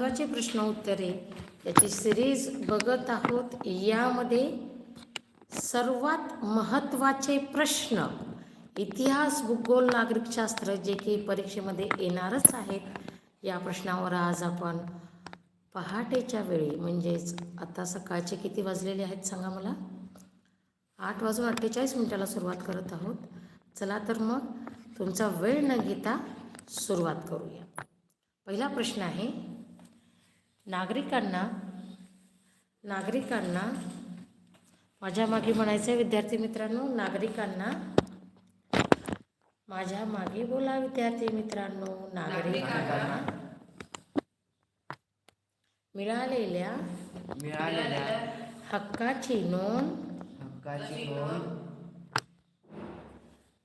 महत्त्वाचे प्रश्न उत्तरे. याची सिरीज बघत आहोत. यामध्ये सर्वात महत्त्वाचे प्रश्न. इतिहास भूगोल नागरिकशास्त्र जे की परीक्षेमध्ये येणारच आहेत या प्रश्नावर आज आपण पहाटेच्या वेळी म्हणजेच आता सकाळचे किती वाजलेले आहेत सांगा मला? आठ वाजून अठ्ठेचाळीस मिनिटाला सुरुवात करत आहोत. चला तर मग तुमचा वेळ न घेता सुरुवात करूया. पहिला प्रश्न आहे नागरिकांना नागरिकांना माझ्या मागे म्हणायचं आहे विद्यार्थी मित्रांनो नागरिकांना माझ्या मागे बोला विद्यार्थी मित्रांनो नागरिकांना मिळालेल्या मिळालेल्या हक्काची नोंद हक्काची नोंद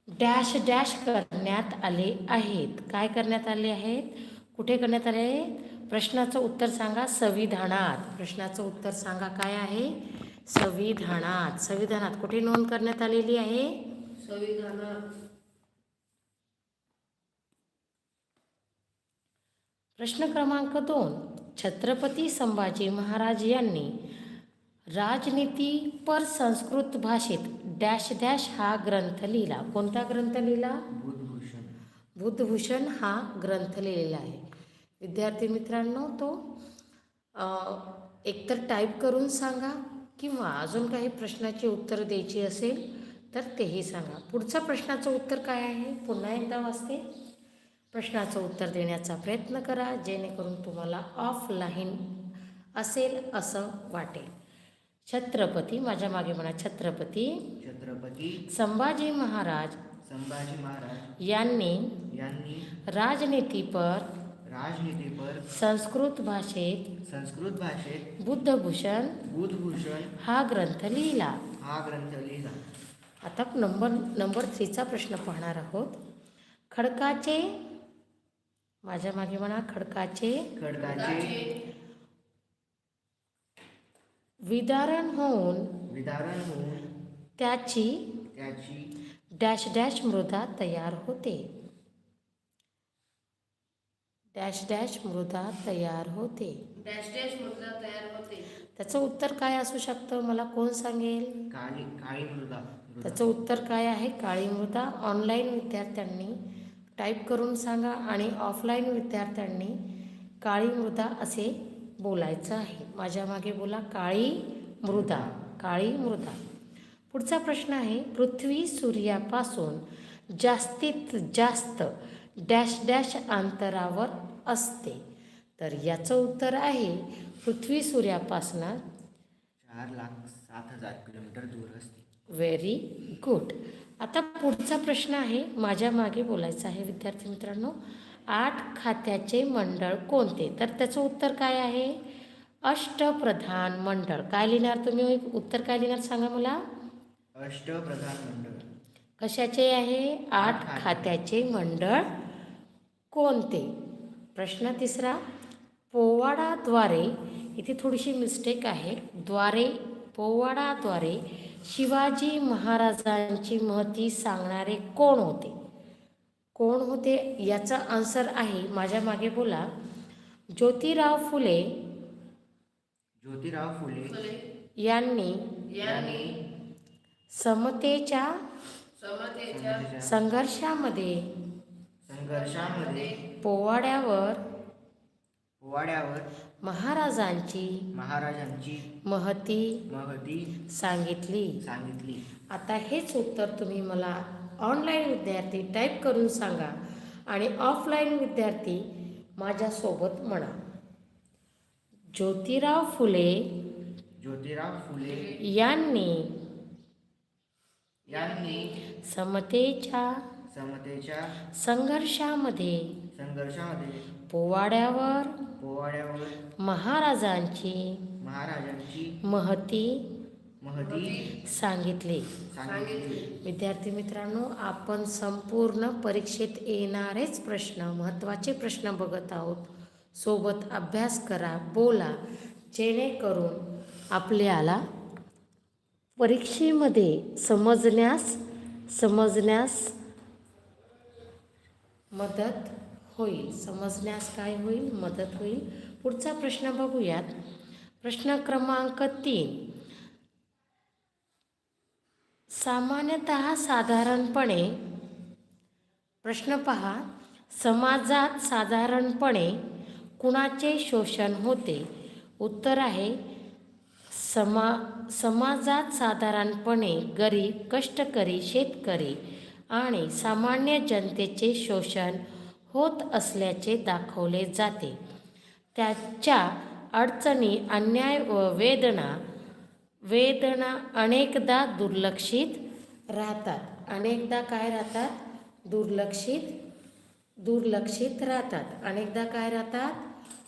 डॅश डॅश करण्यात आले आहेत. काय करण्यात आले आहेत? कुठे करण्यात आले आहेत? प्रश्नाचं उत्तर सांगा संविधानात. प्रश्नाचं उत्तर सांगा काय आहे? संविधानात. संविधानात कुठे नोंद करण्यात आलेली आहे? संविधानात. प्रश्न क्रमांक दोन. छत्रपती संभाजी महाराज यांनी राजनीती पर संस्कृत भाषेत डॅश डॅश हा ग्रंथ लिहिला. कोणता ग्रंथ लिहिला? बुधभूषण बुधभूषण हा ग्रंथ लिहिलेला आहे. विद्यार्थी मित्रांनो तो एकतर टाईप करून सांगा किंवा अजून काही प्रश्नाची उत्तर द्यायची असेल तर तेही सांगा. पुढच्या प्रश्नाचं उत्तर काय आहे? पुन्हा एकदा वाचते. प्रश्नाचं उत्तर देण्याचा प्रयत्न करा जेणेकरून तुम्हाला ऑफलाईन असेल असं वाटेल. छत्रपती माझ्या मागे म्हणा छत्रपती छत्रपती संभाजी महाराज संभाजी महाराज यांनी यांनी राजनीतीपर राजनीतीपर संस्कृत भाषेत संस्कृत भाषेत बुद्धभूषण बुधभूषण हा ग्रंथ लिहिला. हा ग्रंथ लिहिला. आता नंबर नंबर थ्रीचा प्रश्न पाहणार आहोत. खडकाचे माझ्या मागे म्हणा खडकाचे खडकाचे विदारण होऊन विदारण होऊन त्याची त्याची डॅश डॅश मृदा तयार होते. डॅश डॅश मृदा तयार होते. डॅश डॅश मुद्रा तयार होते. त्याचं उत्तर काय असू शकतं? मला कोण सांगेल? काळी काळी मृदा मृदा. त्याचं उत्तर काय आहे? काळी मृदा. ऑनलाईन विद्यार्थ्यांनी टाईप करून सांगा आणि ऑफलाईन विद्यार्थ्यांनी काळी मृदा असे बोलायचं आहे. माझ्या मागे बोला काळी मृदा काळी मृदा. पुढचा प्रश्न आहे पृथ्वी सूर्यापासून जास्तीत जास्त डॅश डॅश अंतरावर असते. तर याचं उत्तर आहे पृथ्वी सूर्यापासनं चार लाख सात हजार किलोमीटर दूर असते. व्हेरी गुड आता पुढचा प्रश्न आहे माझ्या मागे बोलायचं आहे विद्यार्थी मित्रांनो. आठ खात्याचे मंडळ कोणते? तर त्याचं उत्तर काय आहे? अष्टप्रधान मंडळ. काय लिहिणार तुम्ही? उत्तर काय लिहिणार सांगा मला? अष्टप्रधान मंडळ. कशाचे आहे? आठ खात्याचे मंडळ कोणते? प्रश्न तिसरा पोवाडाद्वारे इथे थोडीशी मिस्टेक आहे. द्वारे पोवाडाद्वारे शिवाजी महाराजांची महती सांगणारे कोण होते? कोण होते याचा आन्सर आहे. माझ्या मागे बोला. ज्योतिराव फुले. ज्योतिराव फुले. यांनी यांनी समतेच्या संघर्षामध्ये संघर्षामध्ये पोवाड्यावर पोवाड्यावर महाराजांची महाराजांची महती महती सांगितली. सांगितली. आता हेच उत्तर तुम्ही मला ऑनलाईन विद्यार्थी टाईप करून सांगा आणि ऑफलाईन विद्यार्थी माझ्यासोबत म्हणा. ज्योतिराव फुले ज्योतिराव फुले यांनी यांनी समतेच्या समतेच्या संघर्षामध्ये संघर्षामध्ये पोवाड्यावर पोवाड्यावर महाराजांची महाराजांची महती महती सांगितली. सांगितली. विद्यार्थी मित्रांनो आपण संपूर्ण परीक्षेत येणारेच प्रश्न महत्त्वाचे प्रश्न बघत आहोत. सोबत अभ्यास करा बोला जेणेकरून आपल्याला परीक्षेमध्ये समजण्यास समजण्यास मदत होईल. समजण्यास काय होईल? मदत होईल. पुढचा प्रश्न बघूयात. प्रश्न क्रमांक तीन. सामान्यतः साधारणपणे प्रश्न पहा. समाजात साधारणपणे कुणाचे शोषण होते? उत्तर आहे समा समाजात साधारणपणे गरीब कष्टकरी शेतकरी आणि सामान्य जनतेचे शोषण होत असल्याचे दाखवले जाते. त्याच्या अडचणी अन्याय व वेदना वेदना अनेकदा दुर्लक्षित राहतात. अनेकदा काय राहतात? दुर्लक्षित दुर्लक्षित राहतात. अनेकदा काय राहतात?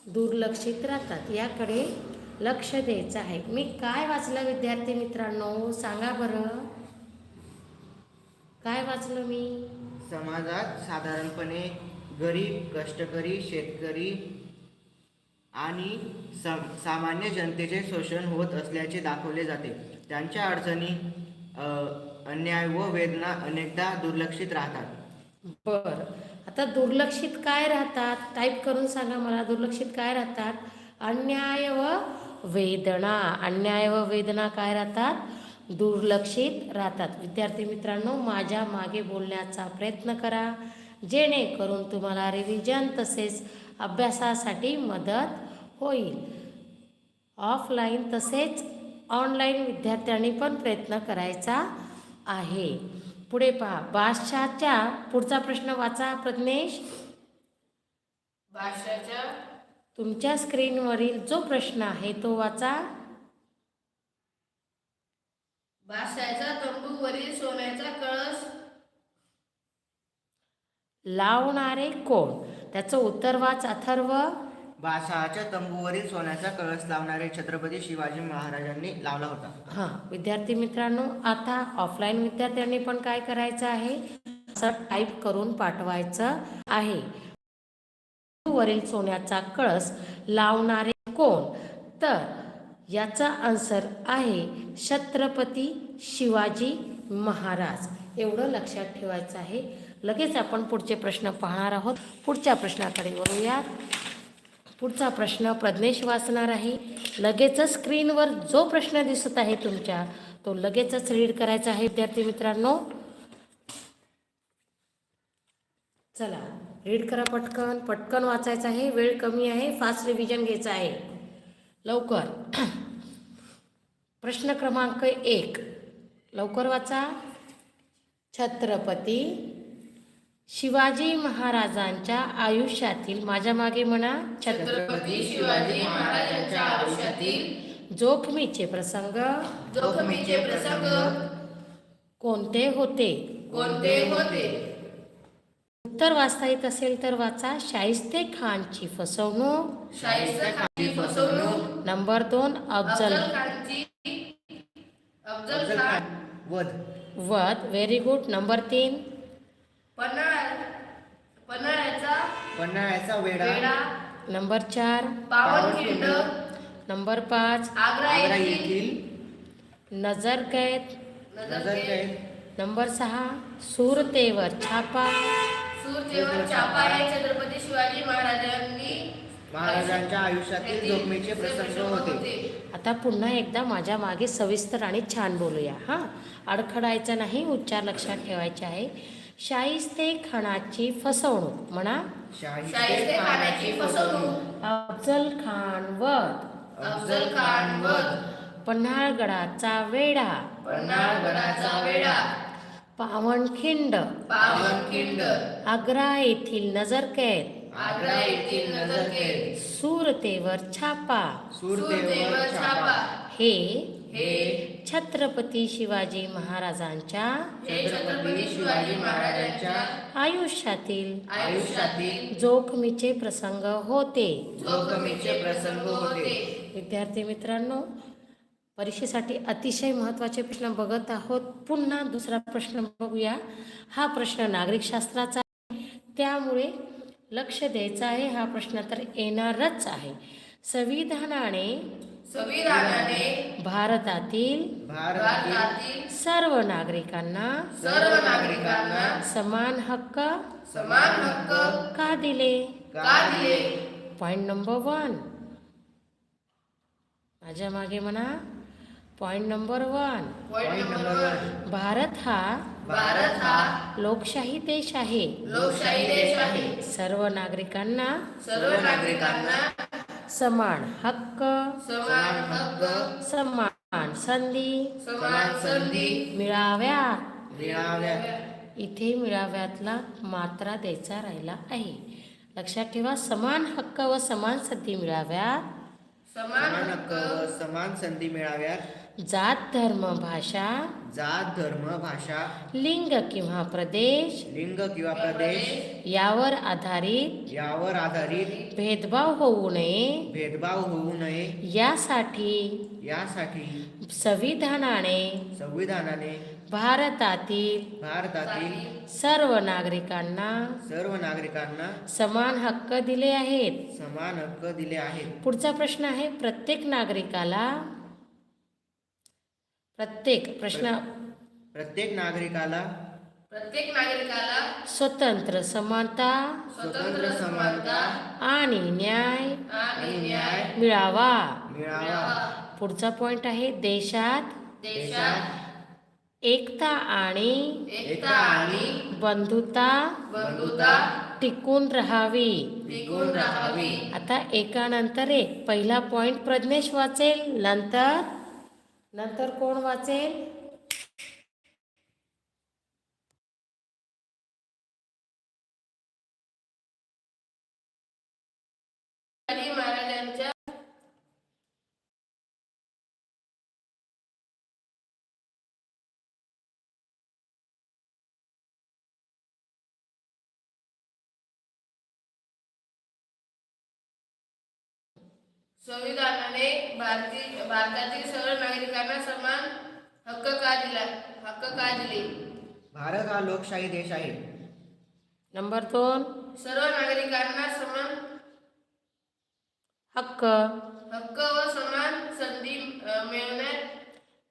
दुर्लक्षित राहतात. याकडे लक्ष द्यायचं आहे. मी काय वाचलं विद्यार्थी मित्रांनो? सांगा बरं. काय वाचलं मी? समाजात साधारणपणे गरीब कष्टकरी शेतकरी आणि सम सामान्य जनतेचे शोषण होत असल्याचे दाखवले जाते. त्यांच्या अडचणी अन्याय व वेदना अनेकदा दुर्लक्षित राहतात. बर. आता दुर्लक्षित काय राहतात? टाईप करून सांगा मला. दुर्लक्षित काय राहतात? अन्याय व वेदना. अन्याय व वेदना काय राहतात? दुर्लक्षित राहतात. विद्यार्थी मित्रांनो माझ्या मागे बोलण्याचा प्रयत्न करा. जेणेकरून तुम्हाला रिव्हिजन तसेच अभ्यासासाठी मदत होईल. ऑफलाईन तसेच ऑनलाईन विद्यार्थ्यांनी पण प्रयत्न करायचा आहे. पुढे पहा. भाषाच्या पुढचा प्रश्न वाचा प्रज्ञेश. भाषाच्या तुमच्या स्क्रीनवरील जो प्रश्न आहे तो वाचा. तंबूवरील सोन्याचा कळस. लावणारे कोण? त्याचं उत्तर वाच अथर्व. बादशहाच्या तंबूवरील सोन्याचा कळस लावणारे छत्रपती शिवाजी महाराजांनी लावला होता. हां विद्यार्थी मित्रांनो आता ऑफलाईन विद्यार्थ्यांनी पण काय करायचं आहे? असं टाईप करून पाठवायचं आहे. वरील सोन्याचा कळस लावणारे कोण? तर याचा आन्सर आहे छत्रपती शिवाजी महाराज. एवढं लक्षात ठेवायचं आहे. लगेच आपण पुढचे प्रश्न पाहणार आहोत. पुढच्या प्रश्नाकडे वळूयात. पुढचा प्रश्न प्रज्ञेश वाचणार आहे. लगेचच स्क्रीनवर जो प्रश्न दिसत आहे तुमच्या तो लगेचच रीड करायचा आहे. विद्यार्थी मित्रांनो चला. रीड करा पटकन. पटकन वाचायचं आहे. वेळ कमी आहे. फास्ट रिव्हिजन घ्यायचं आहे. लवकर. प्रश्न क्रमांक एक. लवकर वाचा. छत्रपती शिवाजी महाराजांच्या आयुष्यातील माझ्या मागे म्हणा. छत्र छत्रपती शिवाजी महाराजांच्या आयुष्यातील जोखमीचे प्रसंग. जोखमीचे प्रसंग. कोणते होते? कोणते होते? उत्तर वाचता येत असेल तर वाचा शाहिस्ते खानची फसवणूक. शाहिस्ता खानची फसवणूक. नंबर दोन अफजल अफजल खानची अफजल खान. वध. वध व्हेरी गुड नंबर तीन. पन्हाळ पन्हाळ्याचा पन्हाळ्याचा वेढा. नंबर चार. पावनखिंड नंबर पाच. आग्रा येथील. नजर कैद. नजर नजर कैद. नंबर सहा सुरतेवर छापा. सूरजेवर छापा हे छत्रपती शिवाजी महाराजांनी महाराजांच्या आयुष्यातील जोखमीचे प्रसंग होते. आता पुन्हा एकदा माझ्या मागे सविस्तर आणि छान बोलूया हां? अडखडायचं नाही उच्चार लक्षात ठेवायचे आहे. शाहिस्ते खानाची फसवणूक म्हणा. शाहिस्ते खानाची फसवणूक. अफजल खान वध. अफजल खान वध. पन्हाळगडाचा वेढा. पन्हाळगडाचा वेढा. पावनखिंड. पावनखिंड. आग्रा येथील नजरकैद. आग्रा येथील नजरकेद. सुरतेवर छापा. सूरदेवर छापा. हे हे छत्रपती शिवाजी महाराजांच्या हे छत्रपती शिवाजी महाराजांच्या आयुष्यातील आयुष्यातील जोखमीचे प्रसंग होते. जोखमीचे प्रसंग होते. विद्यार्थी मित्रांनो परीक्षेसाठी अतिशय महत्त्वाचे प्रश्न बघत आहोत. पुन्हा दुसरा प्रश्न बघूया. हा प्रश्न नागरिकशास्त्राचा त्यामुळे लक्ष द्यायचं आहे हा प्रश्न तर येणारच आहे. संविधानाने संविधानाने भारतातील भारतातील सर्व नागरिकांना सर्व नागरिकांना समान हक्क समान हक्क का दिले? का दिले? पॉईंट नंबर वन माझ्या मागे म्हणा. Point number one point number one Bharat हा भारत हा लोकशाही देश आहे. लोकशाही देश आहे. सर्व नागरिकांना सर्व नागरिकांना समान हक्क समान हक्क समान संधी समान संधी मिळाव्या. मिळाव्या. इथे मिळाव्यातला मात्रा द्यायचा राहिला आहे. लक्षात ठेवा समान हक्क व समान संधी मिळाव्यात. समान हक्क व समान संधी मिळाव्यात. जात धर्म भाषा जात धर्म भाषा लिंग किंवा प्रदेश लिंग किंवा प्रदेश यावर आधारित यावर आधारित भेदभाव होऊ नये. भेदभाव होऊ नये. यासाठी यासाठी संविधानाने संविधानाने भारतातील भारतातील सर्व नागरिकांना सर्व नागरिकांना समान हक्क दिले आहेत. समान हक्क दिले आहेत. पुढचा प्रश्न आहे प्रत्येक नागरिकाला प्रत्येक प्रश्न प्रत्येक नागरिकाला प्रत्येक नागरिकाला स्वतंत्र समानता स्वतंत्र समानता आणि न्याय आणि न्याय मिळावा. मिळावा. पुढचा पॉइंट आहे देशात देशात एकता आणि एकता आणि बंधुता बंधुता टिकून राहावी. टिकून राहावी. आता एकानंतर एक पहिला पॉइंट प्रज्ञेश वाचेल नंतर नंतर कोण वाचेल? शिवाजी महाराजांच्या संविधानाने भारतीय भारतातील सर्व नागरिकांना समान हक्क का दिला हक्क का दिले? भारत हा लोकशाही देश आहे. नंबर दोन. सर्व नागरिकांना समान हक्क हक्क व समान संधी अ, मिळवण्यात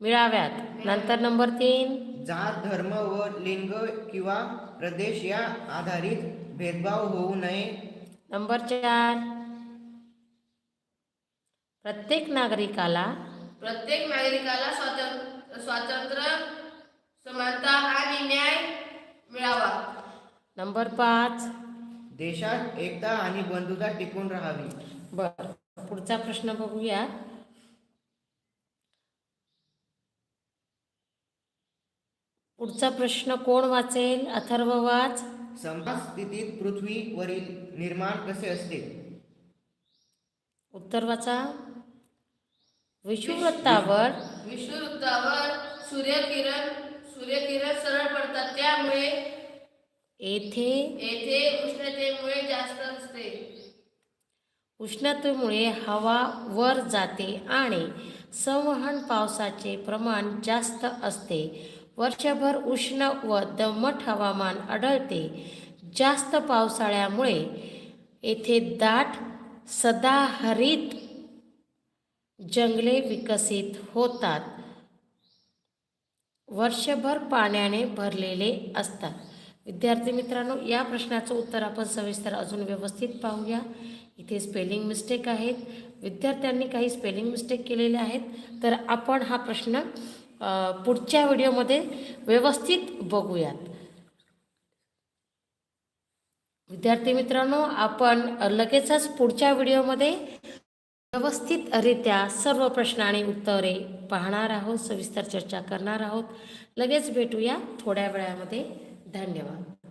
मिळाव्यात. नंतर नंबर तीन. जात धर्म व लिंग किंवा प्रदेश या आधारित भेदभाव होऊ नये. नंबर चार. प्रत्येक नागरिकाला प्रत्येक नागरिकाला स्वातंत्र्य स्वातंत्र्य समानता आणि न्याय मिळावा. नंबर पाच. देशात एकता आणि बंधुता टिकून राहावी. बर पुढचा प्रश्न बघूया. पुढचा प्रश्न कोण वाचेल? अथर्व वाच. समान स्थितीत पृथ्वीवरील निर्माण कसे असते? उत्तर वाचा. विषुवृत्तावर विषुवृत्तावर सूर्यकिरण सूर्यकिरण सरळ पडतात. त्यामुळे येथे येथे उष्णतेमुळे जास्त असते. उष्णतेमुळे हवा वर जाते आणि संवहन पावसाचे प्रमाण जास्त असते. वर्षभर उष्ण व दमट हवामान आढळते. जास्त पावसाळ्यामुळे येथे दाट सदाहरित जंगले विकसित होतात. वर्षभर पाण्याने भरलेले असतात. विद्यार्थी मित्रांनो या प्रश्नाचं उत्तर आपण सविस्तर अजून व्यवस्थित पाहूया. इथे स्पेलिंग मिस्टेक आहेत. विद्यार्थ्यांनी काही स्पेलिंग मिस्टेक केलेले आहेत. तर आपण हा प्रश्न पुढच्या व्हिडिओमध्ये व्यवस्थित बघूयात. विद्यार्थी मित्रांनो आपण लगेचच पुढच्या व्हिडिओमध्ये व्यवस्थितरित्या सर्व प्रश्न आणि उत्तरे पाहणार आहोत सविस्तर चर्चा करणार आहोत. लगेच भेटूया थोड्या वेळामध्ये. धन्यवाद.